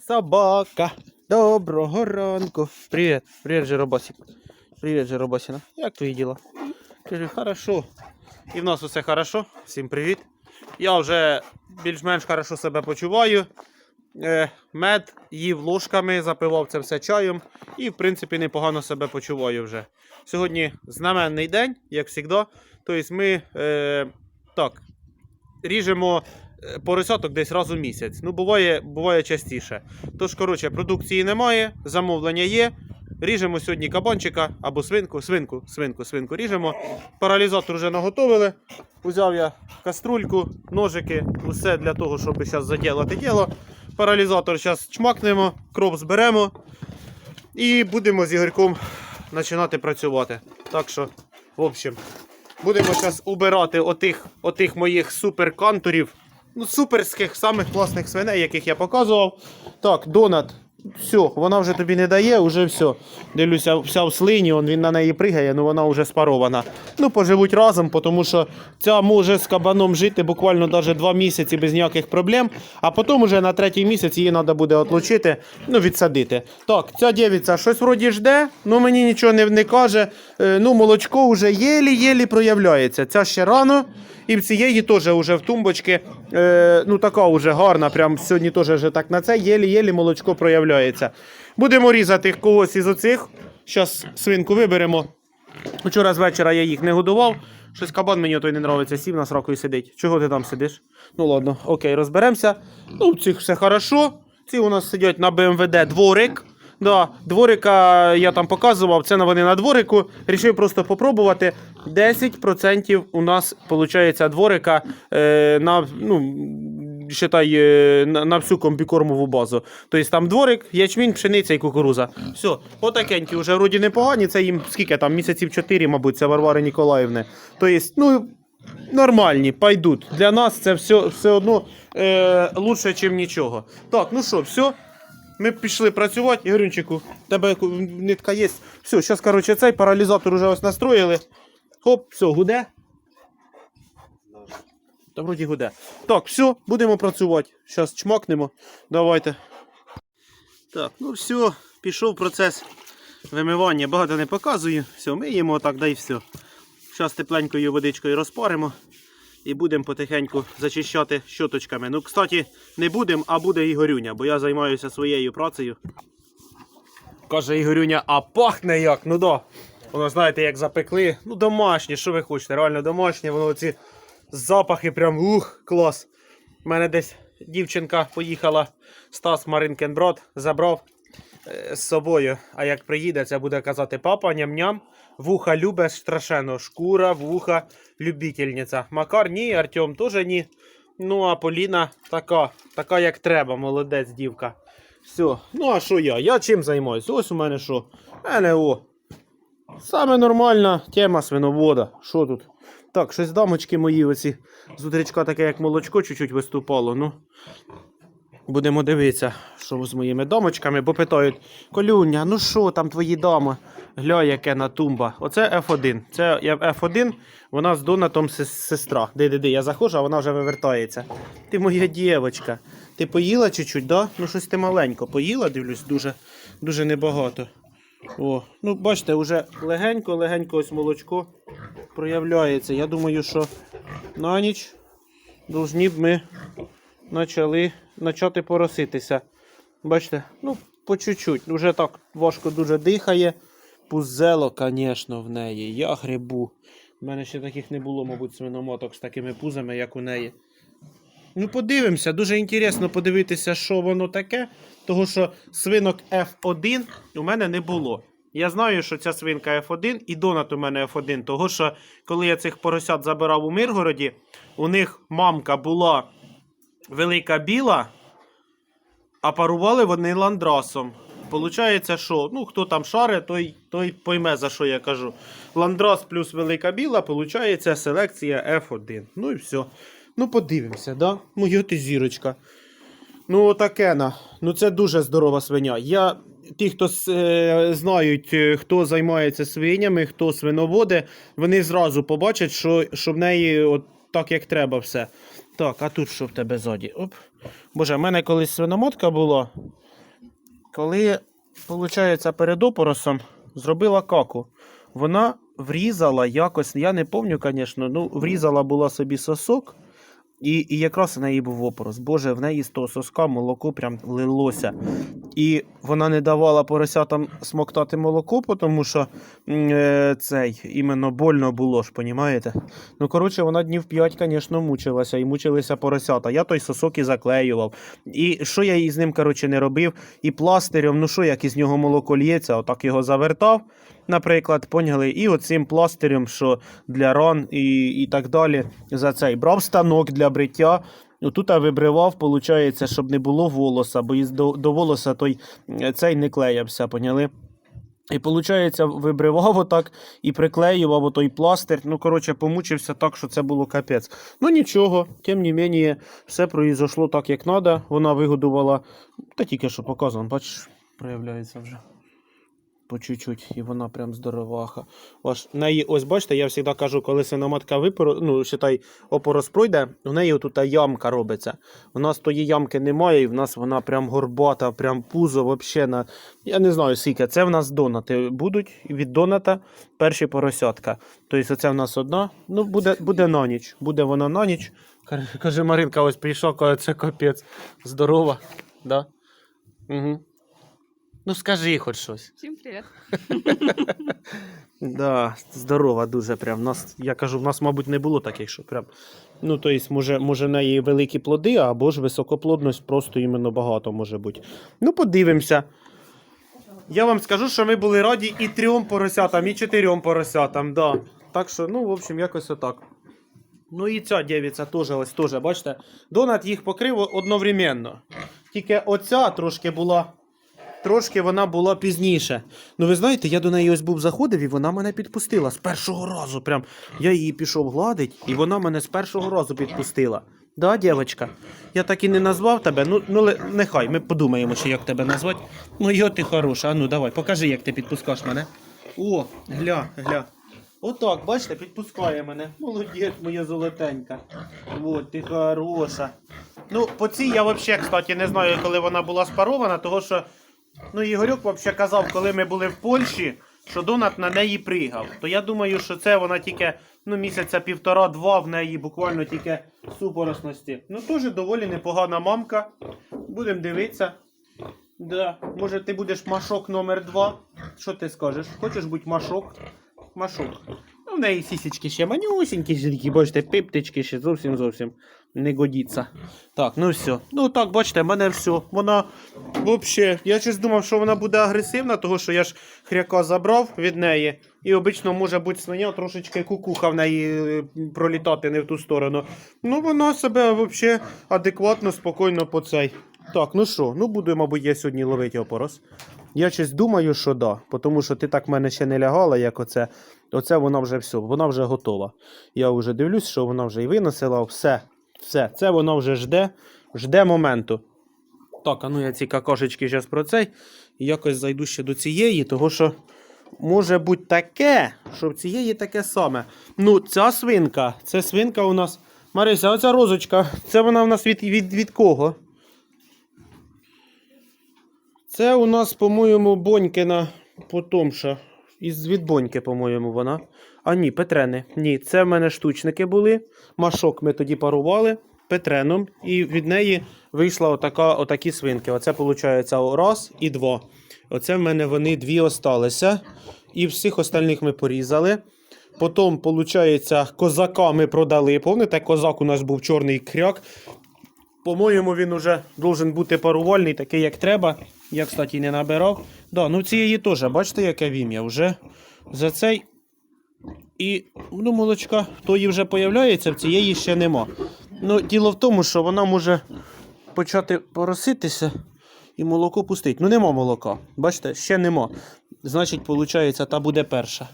Собака. Доброго ранку. Привіт. Привіт, Жиробасик. Привіт, Жиробасіна. Як твої діла? Кажу, хорошо. І в нас усе хорошо. Всім привіт. Я вже більш-менш хорошо себе почуваю. Е, мед їв ложками, запивав це все чаєм і, в принципі, непогано себе почуваю вже. Сьогодні знаменний день, як завжди. Тобто ми е, так, ріжемо поросяток десь раз у місяць. Ну, буває, буває частіше. Тож, коротше, продукції немає, замовлення є. Ріжемо сьогодні кабанчика або свинку, свинку, свинку, свинку ріжемо. Паралізатор вже наготовили. Узяв я каструльку, ножики, усе для того, щоб зараз заділати діло. Паралізатор зараз чмакнемо, кров зберемо і будемо з Ігорьком починати працювати. Так що, в общем, будемо зараз убирати отих, отих моїх суперканторів, ну, суперських, самих класних свиней, яких я показував. Так, донат. Все, вона вже тобі не дає, вже все. Дивлюся, вся в слині, он, він на неї пригає, ну вона вже спарована. Ну, поживуть разом, тому що ця може з кабаном жити буквально навіть два місяці без ніяких проблем, а потім уже на третій місяць її треба буде отлучити, ну, відсадити. Так, ця дівця щось вроді жде, ну мені нічого не, не каже. Е, ну, молочко вже єлі-єлі проявляється. Ця ще рано. І в цієї теж вже в тумбочці, е, ну така вже гарна, прям сьогодні теж вже так на це, єлі-єлі молочко проявляється. Будемо різати когось із оцих. Зараз свинку виберемо. Вчора з вечора я їх не годував. Щось кабан мені той не подобається, сів на і сидить. Чого ти там сидиш? Ну ладно, окей, розберемося. Ну, в цих все хорошо. Ці у нас сидять на БМВД дворик. Да, дворика я там показував, це вони на дворику. Рішив просто попробувати. 10% у нас виходить дворика е, на, ну, считай, е, на, на всю комбікормову базу. Тобто там дворик, ячмінь, пшениця і кукуруза. Все, отакенькі вже вроді непогані. Це їм скільки там, місяців 4, мабуть, це Варвари Ніколаївни. Тобто, ну, нормальні, пайдуть. Для нас це все, все одно е, лучше, ніж нічого. Так, ну що, все. Ми пішли працювати, Ігорюнчику, тебе нитка є. Все, зараз, коротше, цей паралізатор вже ось настроїли. Хоп, все, гуде. Та вроді гуде. Так, все, будемо працювати. Зараз чмакнемо. Давайте. Так, ну все, пішов процес вимивання. Багато не показую. Все, миємо отак, да і все. Зараз тепленькою водичкою розпаримо і будемо потихеньку зачищати щоточками. Ну, кстати, не будемо, а буде Ігорюня, бо я займаюся своєю працею. Каже Ігорюня, а пахне як? Ну да. Воно, знаєте, як запекли. Ну, домашнє, що ви хочете, реально домашнє, воно ці запахи прям ух, клас. У мене десь дівчинка поїхала, Стас Маринкенброд, забрав з собою. А як приїде, це буде казати папа, ням-ням. Вуха любе страшенно. Шкура, вуха, любительниця. Макар ні, Артем теж ні. Ну, а Поліна така, така як треба, молодець дівка. Все. Ну, а що я? Я чим займаюся? Ось у мене що? Мене о. Саме нормальна тема свиновода. Що тут? Так, щось дамочки мої оці. З утречка таке, як молочко, чуть-чуть виступало. Ну, Будемо дивитися, що з моїми дамочками, бо питають, Колюня, ну що там твої дами? Гля, яке на тумба. Оце F1. Це F1, вона з донатом сестра. Де-де-де, я заходжу, а вона вже вивертається. Ти моя дівчинка. Ти поїла чуть-чуть, да? Ну щось ти маленько поїла, дивлюсь, дуже, дуже небагато. О, ну бачите, вже легенько-легенько ось молочко проявляється. Я думаю, що на ніч должні б ми почали почати пороситися. Бачите, ну, по чуть-чуть. Уже так важко дуже дихає. Пузело, звісно, в неї. Я грибу. У мене ще таких не було, мабуть, свиномоток з такими пузами, як у неї. Ну, подивимося, дуже інтересно подивитися, що воно таке. Того що свинок F1 у мене не було. Я знаю, що ця свинка F1 і донат у мене F1. Того що, коли я цих поросят забирав у Миргороді, у них мамка була велика біла, а парували вони ландрасом. Получається, що ну, хто там шаре, той, той пойме, за що я кажу. Ландрас плюс велика біла, получається селекція F1. Ну і все. Ну, подивимося, да? Моя ти зірочка. Ну, отаке на. Ну, це дуже здорова свиня. Я, ті, хто е, знають, е, хто займається свинями, хто свиноводи, вони зразу побачать, що, що в неї от так, як треба все. Так, а тут що в тебе ззаді? Оп. Боже, в мене колись свиномотка була. коли, виходить, перед опоросом зробила каку, вона врізала якось, я не пам'ятаю, звісно, ну, врізала була собі сосок, і, і якраз у неї був опорос. Боже, в неї з того соска молоко прям лилося. І вона не давала поросятам смоктати молоко, тому що е, цей іменно больно було ж, понімаєте? Ну, коротше, вона днів 5, звісно, мучилася і мучилися поросята. Я той сосок і заклеював. І що я із ним, коротше, не робив? І пластирем, ну що, як із нього молоко лється, отак його завертав, наприклад, поняли, і оцим пластирем, що для ран і, і так далі, за цей брав станок для бриття. Тут вибривав, виходить, щоб не було волоса, бо до, до волоса той е, цей не клеявся, поняли? І виходить, вибривав отак і приклеював отой пластир. Ну, коротше, помучився так, що це було капець. Ну нічого, тим не менше, все произошло так, як треба. Вона вигодувала, та тільки що показано, бачиш, проявляється вже. По чуть-чуть, і вона прям здороваха. Ось, неї, ось бачите, я завжди кажу, коли свиноматка випор... ну, считай, опорос пройде, у неї тут ямка робиться. У нас тої ямки немає, і в нас вона прям горбата, прям пузо, вообще на. Я не знаю скільки. Це в нас донати будуть від доната перші поросятка. Тобто, це в нас одна. Ну, буде, буде на ніч. Буде вона на ніч. Каже- Маринка, ось прийшла, каже, це капець. Здорова. Да? Угу. Ну, скажи хоч щось. Всім привіт. Да, здорова дуже прям. Нас, я кажу, в нас, мабуть, не було таких, що прям. Ну, то есть, може, може, в неї великі плоди, або ж високоплодність просто іменно багато може бути. Ну, подивимося. Я вам скажу, що ми були раді і трьом поросятам, і чотирьом поросятам, да. Так що, ну, в общем, якось отак. Ну і ця дівця теж, ось теж, бачите, донат їх покрив одновременно. Тільки оця трошки була. Трошки вона була пізніше. Ну, ви знаєте, я до неї ось був заходив, і вона мене підпустила з першого разу. Прям я її пішов гладить, і вона мене з першого разу підпустила. Да, дівчинка? Я так і не назвав тебе. Ну, ну нехай, ми подумаємо, ще як тебе назвати. Ну, йо, ти хороша. А ну давай, покажи, як ти підпускаєш мене. О, гля, гля. Отак, бачите, підпускає мене. Молодець, моя золотенька. От, ти хороша. Ну, по цій я взагалі, кстати, не знаю, коли вона була спарована, того що Ну, Ігорюк взагалі казав, коли ми були в Польщі, що Донат на неї пригав. То я думаю, що це вона тільки ну, місяця півтора-два в неї буквально тільки супоросності. Ну, теж доволі непогана мамка. Будемо дивитися. Да. Може, ти будеш машок номер два. Що ти скажеш? Хочеш бути машок? Машок. В неї сісічки ще манюсінькі, такі, бачите, пиптички ще зовсім зовсім не годіться. Так, ну все. Ну так, бачите, в мене все. Вона взагалі. Я щось думав, що вона буде агресивна, тому що я ж хряка забрав від неї. І обично може бути свиня трошечки кукуха в неї е, пролітати не в ту сторону. Ну, вона себе взагалі адекватно, спокійно по цей. Так, ну що, ну буду, мабуть, я сьогодні ловити опорос. Я щось думаю, що да, тому що ти так в мене ще не лягала, як оце. Оце вона вже все, вона вже готова. Я вже дивлюсь, що вона вже і виносила, все, все, це вона вже жде, жде моменту. Так, а ну я ці какашечки зараз про цей. І якось зайду ще до цієї, того що може бути таке, що в цієї таке саме. Ну, ця свинка, це свинка у нас. Марися, оця розочка, це вона у нас від, від, від кого? Це у нас, по-моєму, Бонькина потомша. Із від Боньки, по-моєму, вона. А ні, Петрени. Ні, це в мене штучники були. Машок ми тоді парували Петреном. І від неї вийшла отака, отакі свинки. Оце, виходить, раз і два. Оце в мене вони дві осталися. І всіх остальних ми порізали. Потім, виходить, козака ми продали. Пам'ятаєте, козак у нас був чорний кряк. По-моєму, він уже должен бути парувальний, такий, як треба. Я, кстати, не набирав. Да, ну цієї теж, бачите, яке вім'я вже за цей. І ну, молочка тої вже появляється, в цієї ще нема. Ну, діло в тому, що вона може почати пороситися і молоко пустить. Ну, нема молока. Бачите, ще нема. Значить, виходить, та буде перша.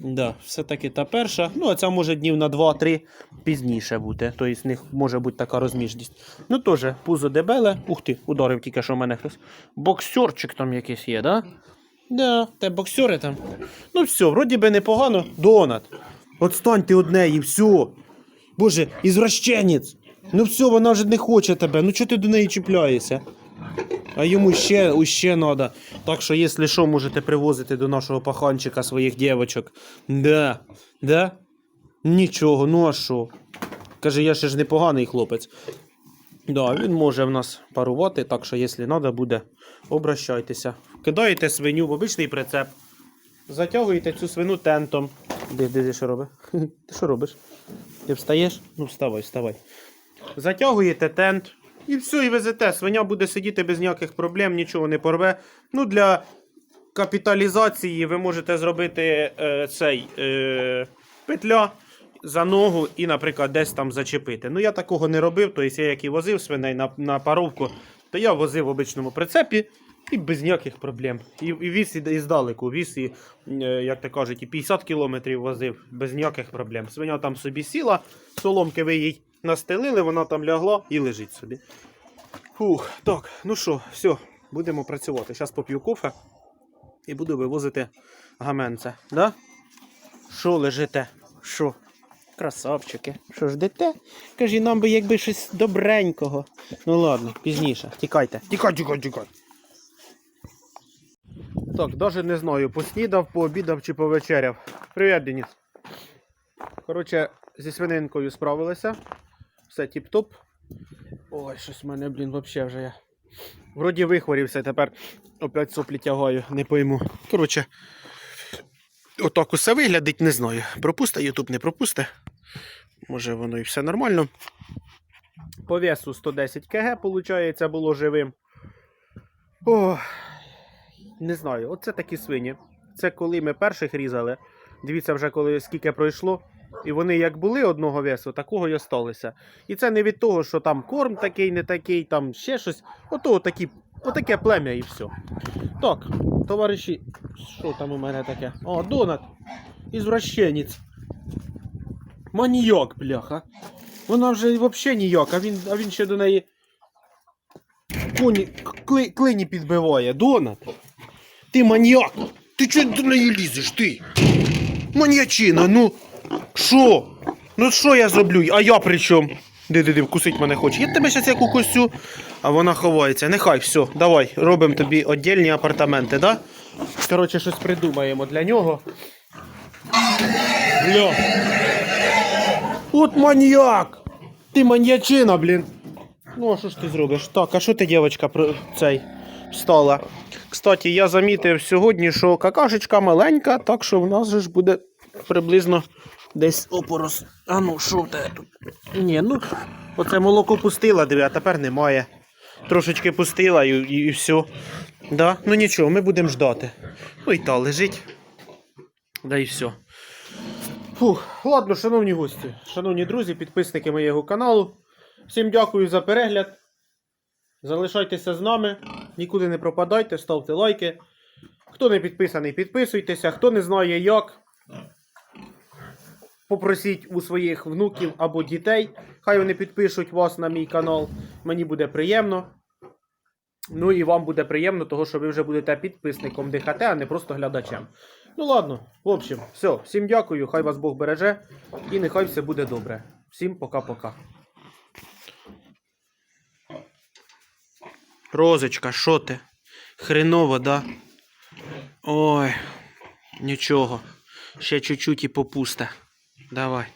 Да, все-таки та перша. Ну, а ця може днів на 2-3 пізніше бути. Тобто в них може бути така розміжність. Ну, теж пузо дебеле. Ух ти, ударив тільки що в мене хтось. Боксерчик там якийсь є, да? Да, те боксери там. Ну все, вроді би непогано. Донат. Отстань ти од неї, все. Боже, ізвращенець. Ну все, вона вже не хоче тебе. Ну чого ти до неї чіпляєшся? А йому ще, ще треба. Так що, якщо що, можете привозити до нашого паханчика своїх дівчаток. Да. Да? Нічого, ну а що? Каже, я ще ж непоганий хлопець. Да, він може в нас парувати, так що, якщо треба буде, обращайтеся. Кидаєте свиню в обичний прицеп, затягуєте цю свину тентом. Де, де що робиш? Ти що робиш? Ти встаєш? Ну, вставай, вставай. Затягуєте тент і все, і везете. Свиня буде сидіти без ніяких проблем, нічого не порве. Ну, для капіталізації ви можете зробити е, цей е, петля за ногу і, наприклад, десь там зачепити. Ну, я такого не робив, тобто я як і возив свиней на, на паровку, то я возив в обичному прицепі і без ніяких проблем. І, і віз і, і здалеку, віз і, е, як то кажуть, і 50 кілометрів возив без ніяких проблем. Свиня там собі сіла, соломки ви їй настелили, вона там лягла і лежить собі. Фух, так, ну що, все, будемо працювати. Зараз поп'ю кофе і буду вивозити гаменце. Да? Що лежите? Що? Красавчики. Що ждете? Кажі, нам би якби щось добренького. Ну ладно, пізніше. Тікайте. Тікай, тікай, тікай. Так, навіть не знаю, поснідав, пообідав чи повечеряв. Привіт, Деніс. Коротше, зі свининкою справилися. Все тіп-топ. Ой, щось в мене, блін, взагалі вже я. Вроді вихворівся, тепер опять соплі тягаю, не пойму. Коротше, отак усе виглядить, не знаю. Пропусте, Ютуб не пропусте. Може воно і все нормально. По весу 110 кг, виходить, було живим. О, не знаю, оце такі свині. Це коли ми перших різали. Дивіться, вже коли скільки пройшло. І вони як були одного весу, такого й осталися. І це не від того, що там корм такий, не такий, там ще щось. Ото такі, отаке плем'я і все. Так, товариші, що там у мене таке? О, донат. Ізвращенець. Маніяк, бляха. Вона вже взагалі ніяк, а він, а він ще до неї. Коні, кли, клині підбиває. Донат. Ти маніяк. Ти чого до неї лізеш, ти? Маньячина, ну. Що? Ну що я зроблю? А я при чому? Де-де-де, вкусить мене хоче. Я тебе зараз як укусю, а вона ховається. Нехай, все, давай, робимо тобі віддільні апартаменти, да? Коротше, щось придумаємо для нього. Бля. От маньяк! Ти маньячина, блін. Ну, а що ж ти зробиш? Так, а що ти, дівчинка, цей встала? Кстати, я замітив сьогодні, що какашечка маленька, так що в нас же ж буде приблизно десь опорос. А ну, що тебе тут? Ні, ну, оце молоко пустила, диви, а тепер немає. Трошечки пустила і, і, і все. Да? Ну нічого, ми будемо ждати. Ну і та лежить. Да і все. Фух, ладно, шановні гості, шановні друзі, підписники моєго каналу. Всім дякую за перегляд. Залишайтеся з нами, нікуди не пропадайте, ставте лайки. Хто не підписаний, підписуйтеся. Хто не знає як, попросіть у своїх внуків або дітей. Хай вони підпишуть вас на мій канал. Мені буде приємно. Ну і вам буде приємно, того що ви вже будете підписником ДХТ, а не просто глядачем. Ну ладно, в общем, все, всім дякую, хай вас Бог береже і нехай все буде добре. Всім пока-пока. Розочка, що ти? Хреново, да? Ой, нічого. Ще чуть-чуть і попусте. Давай.